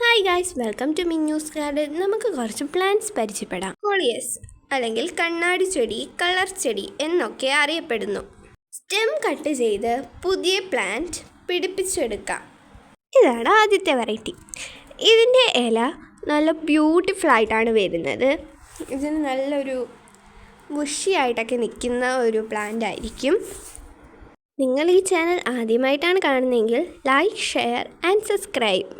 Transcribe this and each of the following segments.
Hi guys welcome to Minu's garden നമുക്ക് കുറച്ച് plants പരിചയപ്പെടാം. കോളിയസ് അല്ലെങ്കിൽ കണ്ണാടി ചെടി കളർ ചെടി എന്നൊക്കെ അറിയപ്പെടുന്നു. സ്റ്റെം കട്ട് ചെയ്ത് പുതിയ പ്ലാന്റ് പിടിപ്പിച്ചെടുക്കാം. ഇതാണ് ആദ്യത്തെ വെറൈറ്റി ഇതിന്റെ ഇല നല്ല ബ്യൂട്ടിഫുൾ ആയിട്ടാണ് വരുന്നത്. ഇതിന് നല്ലൊരു ബുഷിയായിട്ടൊക്കെ നിൽക്കുന്ന ഒരു പ്ലാന്റ് ആയിരിക്കും. നിങ്ങൾ ഈ ചാനൽ ആദ്യമായിട്ടാണ് കാണുന്നതെങ്കിൽ ലൈക്ക് ഷെയർ ആൻഡ് സബ്സ്ക്രൈബ്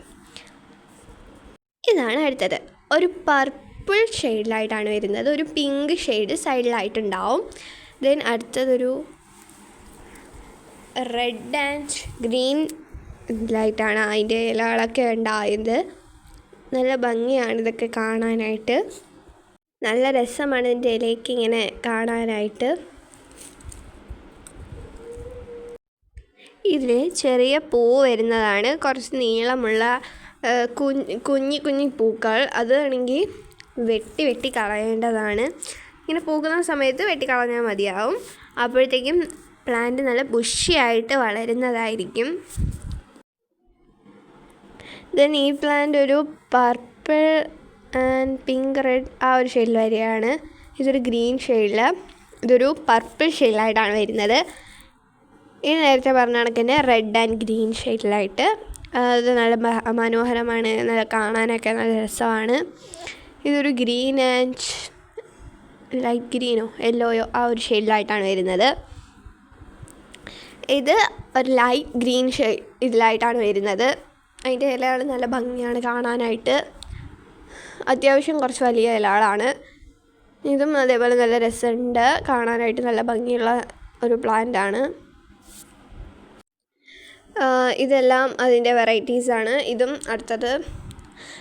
ഇതാണ് അടുത്തത് ഒരു പർപ്പിൾ ഷെയ്ഡിലായിട്ടാണ് വരുന്നത്. ഒരു പിങ്ക് ഷെയ്ഡ് സൈഡിലായിട്ടുണ്ടാവും ദെൻ അടുത്തതൊരു റെഡ് ആൻഡ് ഗ്രീൻ ഇതിലായിട്ടാണ് അതിന്റെ ഇലകളൊക്കെ ഉണ്ടായത്. നല്ല ഭംഗിയാണ് ഇതൊക്കെ കാണാനായിട്ട്. നല്ല രസമാണ് ഇതിന്റെ ഇലയ്ക്ക് ഇങ്ങനെ കാണാനായിട്ട്. ഇതിൽ ചെറിയ പൂ വരുന്നതാണ്. കുറച്ച് നീളമുള്ള കുഞ്ഞ് കുഞ്ഞി പൂക്കൾ അതാണെങ്കിൽ വെട്ടി വെട്ടി കളയേണ്ടതാണ്. ഇങ്ങനെ പൂക്കുന്ന സമയത്ത് വെട്ടി കളഞ്ഞാൽ മതിയാവും. അപ്പോഴത്തേക്കും പ്ലാന്റ് നല്ല ബുഷിയായിട്ട് വളരുന്നതായിരിക്കും. ദെൻ ഈ പ്ലാന്റ് ഒരു പർപ്പിൾ ആൻഡ് പിങ്ക് റെഡ് ആ ഒരു ഷെയ്ഡിൽ വരികയാണ്. ഇതൊരു ഗ്രീൻ ഷെയ്ഡിൽ ഇതൊരു പർപ്പിൾ ഷെയ്ഡിലായിട്ടാണ് വരുന്നത്. ഇത് നേരത്തെ പറഞ്ഞ കണക്കിന് റെഡ് ആൻഡ് ഗ്രീൻ ഷെയ്ഡിലായിട്ട് അത് നല്ല മനോഹരമാണ് നല്ല കാണാനൊക്കെ നല്ല രസമാണ്. ഇതൊരു ഗ്രീൻ ആൻഡ് ലൈറ്റ് ഗ്രീനോ യെല്ലോയോ ആ ഒരു ഷെയ്ഡിലായിട്ടാണ് വരുന്നത്. ഇത് ഒരു ലൈറ്റ് ഗ്രീൻ ഷെയ്ഡ് ഇതിലായിട്ടാണ് വരുന്നത്. അതിന്റെ ഇലകൾ നല്ല ഭംഗിയാണ് കാണാനായിട്ട്. അത്യാവശ്യം കുറച്ച് വലിയ ഇലകളാണ്. ഇതും അതേപോലെ നല്ല രസമുണ്ട്. കാണാനായിട്ട് നല്ല ഭംഗിയുള്ള ഒരു പ്ലാന്റ് ആണ് ഇതെല്ലാം അതിന്റെ വെറൈറ്റീസാണ്. ഇതും അടുത്തത്.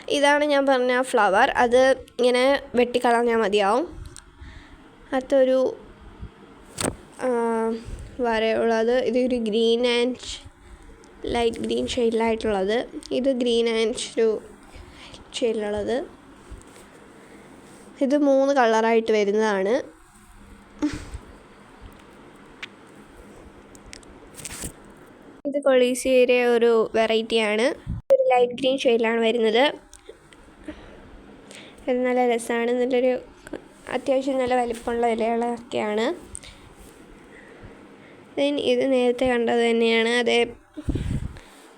ഇതാണ് ഞാൻ പറഞ്ഞ ഫ്ലവർ. അത് ഇങ്ങനെ വെട്ടിക്കളഞ്ഞാൽ മതിയാവും. അടുത്തൊരു വരയുള്ളത് ഇതൊരു ഗ്രീൻ ആൻഡ് ലൈറ്റ് ഗ്രീൻ ഷെയ്ഡിലായിട്ടുള്ളത്. ഇത് ഗ്രീൻ ആൻഡ് ഒരു ഷെയ്ഡിലുള്ളത്. ഇത് മൂന്ന് കളറായിട്ട് വരുന്നതാണ്. ഇത് കൊളീസിയുടെ ഒരു വെറൈറ്റിയാണ് ഒരു ലൈറ്റ് ഗ്രീൻ ഷെയ്ഡിലാണ് വരുന്നത്. ഇത് നല്ല രസമാണ്. നല്ലൊരു അത്യാവശ്യം നല്ല വലിപ്പമുള്ള ഇലകളൊക്കെയാണ്. ദെൻ ഇത് നേരത്തെ കണ്ടത് തന്നെയാണ്. അതേ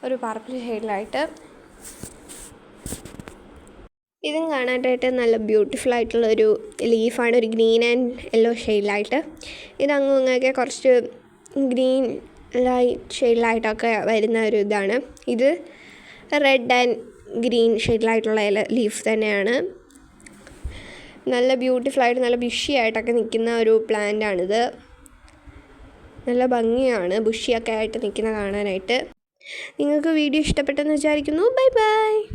ഒരു പർപ്പിൾ ഷെയ്ഡിലായിട്ട് ഇതും കാണാനായിട്ട് നല്ല ബ്യൂട്ടിഫുൾ ആയിട്ടുള്ള ഒരു ലീഫാണ് ഒരു ഗ്രീൻ ആൻഡ് യെല്ലോ ഷെയ്ഡിലായിട്ട് ഇത് അങ്ങും ഇങ്ങൊക്കെ കുറച്ച് ഗ്രീൻ ലൈറ്റ് ഷെയ്ഡിലായിട്ടൊക്കെ വരുന്ന ഒരു ഇതാണ്. ഇത് റെഡ് ആൻഡ് ഗ്രീൻ ഷെയ്ഡിലായിട്ടുള്ള ഇല ലീഫ് തന്നെയാണ്. നല്ല ബ്യൂട്ടിഫുൾ ആയിട്ട് നല്ല ബുഷിയായിട്ടൊക്കെ നിൽക്കുന്ന ഒരു പ്ലാന്റ് ആണിത്. നല്ല ഭംഗിയാണ് ബുഷിയൊക്കെ ആയിട്ട് നിൽക്കുന്ന കാണാനായിട്ട്. നിങ്ങൾക്ക് വീഡിയോ ഇഷ്ടപ്പെട്ടെന്ന് വിചാരിക്കുന്നു. Bye bye.